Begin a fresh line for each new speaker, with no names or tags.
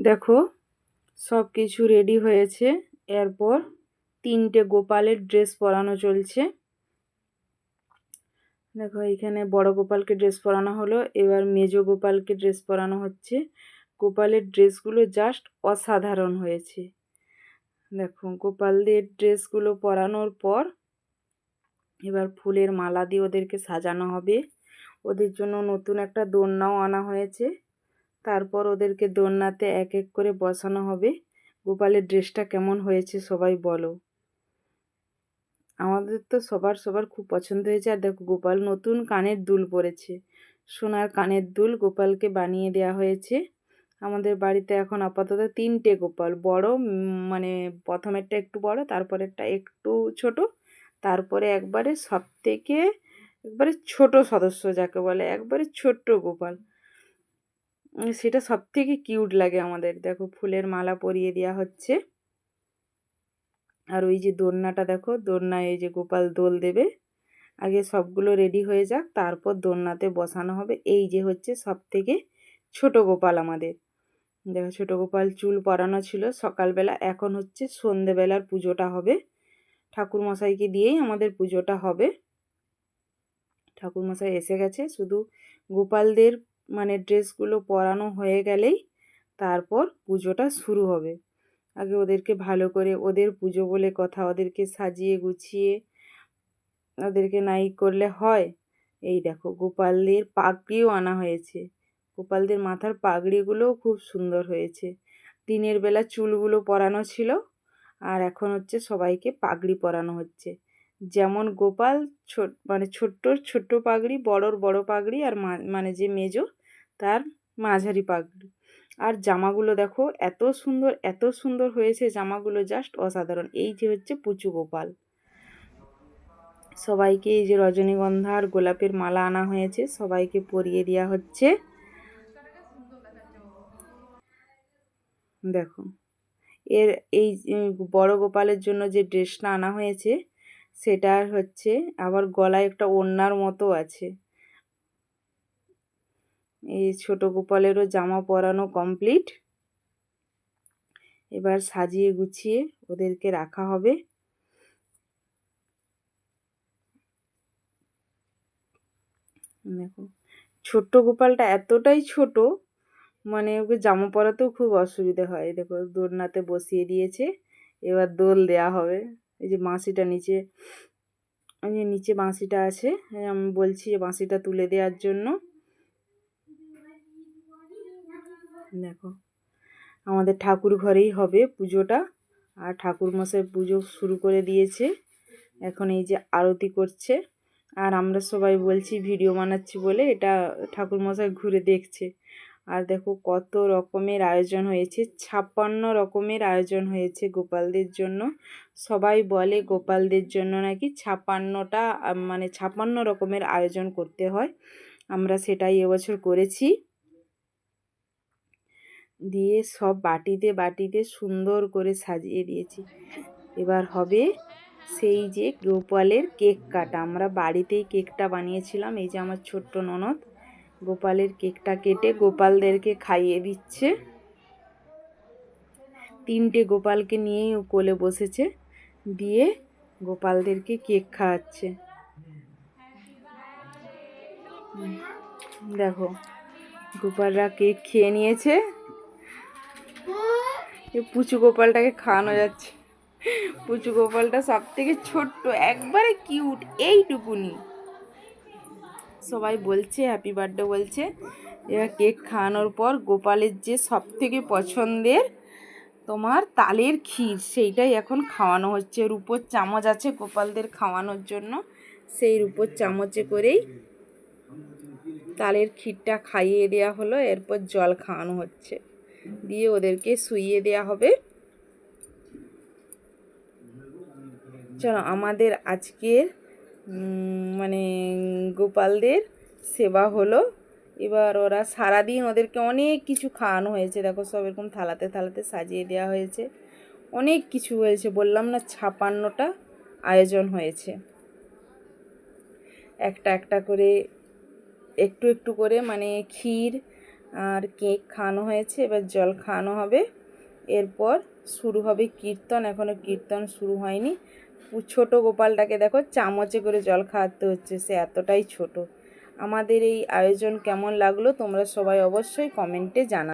দেখো, সব কিছু রেডি হয়েছে। এরপর তিনটে গোপালের ড্রেস পরানো চলছে। দেখো, এখানে বড় গোপালকে ড্রেস পরানো হলো, এবার মেজ গোপালকে ড্রেস পরানো হচ্ছে। গোপালের ড্রেসগুলো জাস্ট অসাধারণ হয়েছে। দেখো, গোপালদের ড্রেসগুলো পরানোর পর এবার ফুলের মালা দিয়ে ওদেরকে সাজানো হবে। ওদের জন্য নতুন একটা দোলনাও আনা হয়েছে। তারপর ওদেরকে দোলনাতে এক এক করে বসানো হবে। গোপালের ড্রেসটা কেমন হয়েছে সবাই বলো। আমাদের তো সবার সবার খুব পছন্দ হয়েছে। আর দেখো, গোপাল নতুন কানের দুল পরেছে। সোনার কানের দুল গোপালকে বানিয়ে দেওয়া হয়েছে। আমাদের বাড়িতে এখন আপাতত তিনটে গোপাল। বড় মানে প্রথমেরটা একটু বড়, তারপরেরটা একটু ছোট। তারপরে একবারে সব থেকে একবারে ছোট সদস্য যাকে বলে, একবারে ছোট্ট গোপাল। সেটা সব থেকে কিউট লাগে আমাদের। দেখো, ফুলের মালা পরিয়ে দেওয়া হচ্ছে। আর ওই যে দোলনাটা দেখো, দোলনায় এই যে গোপাল দোল দেবে। আগে সবগুলো রেডি হয়ে যাক, তারপর দোলনাতে বসানো হবে। এই যে হচ্ছে সব থেকে ছোট গোপাল আমাদের। দেখো, ছোট গোপাল চুল পরানো ছিল সকালবেলা, এখন হচ্ছে সন্ধেবেলার পুজোটা হবে। ঠাকুর মশাইকে দিয়েই আমাদের পুজোটা হবে। ঠাকুর মশাই এসে গেছে, শুধু গোপালদের মানে ড্রেসগুলো পরানো হয়ে গেলেই তারপর পুজোটা শুরু হবে। আগে ওদেরকে ভালো করে ওদের পুজো বলে কথা, ওদেরকে সাজিয়ে গুছিয়ে ওদেরকে নাই করলে হয়। এই দেখো, গোপালদের পাগড়িও আনা হয়েছে। গোপালদের মাথার পাগড়িগুলোও খুব সুন্দর হয়েছে। দিনের বেলা চুলগুলো পরানো ছিল আর এখন হচ্ছে সবাইকে পাগড়ি পরানো হচ্ছে। যেমন গোপাল ছোট মানে ছোট্টর ছোট্ট পাগড়ি, বড়র বড় পাগড়ি আর মানে যে মেজো তার মাঝারি পাগড়ি। আর জামাগুলো দেখো, এত সুন্দর এত সুন্দর হয়েছে জামাগুলো, জাস্ট অসাধারণ। এই যে হচ্ছে পুচু গোপাল। সবাইকে এই যে রজনীগন্ধা আর গোলাপের মালা আনা হয়েছে, সবাইকে পরিয়ে দেওয়া হচ্ছে। দেখো, এর এই বড় গোপালের জন্য যে ড্রেসটা আনা হয়েছে সেটার হচ্ছে, আবার গলায় একটা ওড়নার মতো আছে। এই ছোট গোপালেরও জামা পরানো কমপ্লিট এবার সাজিয়ে গুছিয়ে ওদেরকে রাখা হবে। দেখো, ছোট্ট গোপালটা এতটাই ছোট মানে ওকে জামা পরাতেও খুব অসুবিধা হয়। দেখো, দোলনাতে বসিয়ে দিয়েছে, এবার দোল দেয়া হবে। এই যে বাঁশিটা নিচে যে নিচে বাঁশিটা আছে, আমি বলছি যে বাঁশিটা তুলে দেওয়ার জন্য। দেখো, আমাদের ঠাকুর ঘরেই হবে পুজোটা। আর ঠাকুর মশাই পুজো শুরু করে দিয়েছে। এখন এই যে আরতি করছে। আর আমরা সবাই বলছি, ভিডিও বানাচ্ছি বলে এটা ঠাকুর মশাই ঘুরে দেখছে। আর দেখো কত রকমের আয়োজন হয়েছে, ছাপ্পান্ন রকমের আয়োজন হয়েছে গোপালদের জন্য। সবাই বলে গোপালদের জন্য নাকি ছাপ্পান্নটা মানে ছাপ্পান্ন রকমের আয়োজন করতে হয়। আমরা সেটাই এবছর করেছি। দিয়ে সব বাটিতে বাটিতে সুন্দর করে সাজিয়ে দিয়েছি। এবার হবে সেই যে গোপালের কেক কাটা। আমরা বাড়িতেই কেকটা বানিয়েছিলাম, এই যে আমার ছোট্ট ননদ। গোপালের কেকটা কেটে গোপালদেরকে খাইয়ে দিচ্ছে। তিনটে গোপালকে নিয়েই কোলে বসেছে, দিয়ে গোপালদেরকে কেক খাওয়াচ্ছে। দেখো, গোপালরা কেক খেয়ে নিয়েছে। পুচু গোপালটাকে খাওয়ানো যাচ্ছে। পুচু গোপালটা সব থেকে ছোট্ট, একবারে কিউট এইটুকুনি। সবাই বলছে হ্যাপি বার্থডে বলছে এবার কেক খাওয়ানোর পর গোপালের যে সব থেকে পছন্দের তোমার তালের ক্ষীর, সেইটাই এখন খাওয়ানো হচ্ছে। রূপোর চামচ আছে গোপালদের খাওয়ানোর জন্য, সেই রূপোর চামচে করেই তালের ক্ষীরটা খাইয়ে দেওয়া হলো, এরপর জল খাওয়ানো হচ্ছে। দিয়ে ওদেরকে শুইয়ে দেওয়া হবে। চলো, আমাদের আজকের মানে গোপালদের সেবা হলো। এবার ওরা সারাদিন ওদেরকে অনেক কিছু খাওয়ানো হয়েছে। দেখো, সব এরকম থালাতে থালাতে সাজিয়ে দেওয়া হয়েছে। অনেক কিছু হয়েছে, বললাম না, ছাপান্নটা আয়োজন হয়েছে। একটা একটা করে, একটু একটু করে মানে ক্ষীর আর কেক খাওয়ানো হয়েছে, এবার জল খাওয়ানো হবে। এরপর শুরু হবে কীর্তন এখনও কীর্তন শুরু হয়নি। ছোট গোপালটাকে দেখো চামচে করে জল খাওয়াতে হচ্ছে, সে এতটাই ছোট। আমাদের এই আয়োজন কেমন লাগল তোমরা সবাই অবশ্যই কমেন্টে জানা